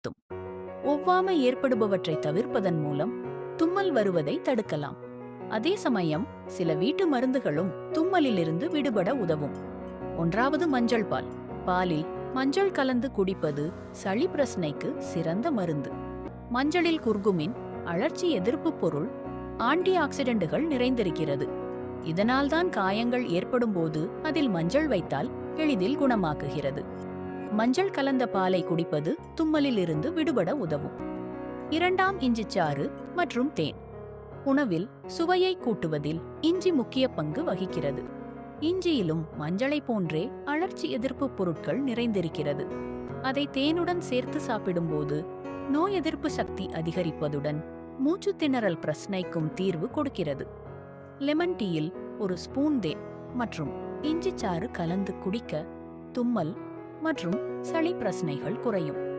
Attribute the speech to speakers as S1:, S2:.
S1: நிறுத்தும். ஒவ்வாமை ஏற்படுபவற்றை தவிர்ப்பதன் மூலம் தும்மல் வருவதை தடுக்கலாம். அதே சமயம் சில வீட்டு மருந்துகளும் தும்மலிலிருந்து விடுபட உதவும். ஒன்றாவது மஞ்சள் பால். பாலில் மஞ்சள் கலந்து குடிப்பது சளி பிரச்சனைக்கு சிறந்த மருந்து. மஞ்சளில் குர்குமின் அழற்சி எதிர்ப்பு பொருள் ஆன்டி ஆக்சிடென்ட்டுகள் நிறைந்திருக்கிறது. இதனால்தான் காயங்கள் ஏற்படும்போது அதில் மஞ்சள் வைத்தால் எளிதில் குணமாக்குகிறது. மஞ்சள் கலந்த பாலை குடிப்பது தும்மலில் இருந்து விடுபட உதவும். இரண்டாம் இஞ்சிச்சாறு மற்றும் தேன். உணவில் சுவையை கூட்டுவதில் இஞ்சி முக்கிய பங்கு வகிக்கிறது. இஞ்சியிலும் மஞ்சளை போன்றே அழற்சி எதிர்ப்பு பொருட்கள் நிறைந்திருக்கிறது. அதை தேனுடன் சேர்த்து சாப்பிடும்போது நோய் எதிர்ப்பு சக்தி அதிகரிப்பதுடன் மூச்சு திணறல் பிரச்சனைக்கும் தீர்வு கொடுக்கிறது. லெமன் டீயில் ஒரு ஸ்பூன் தேன் மற்றும் இஞ்சி சாறு கலந்து குடிக்க தும்மல் மற்றும் சளி பிரச்சனைகள் குறையும்.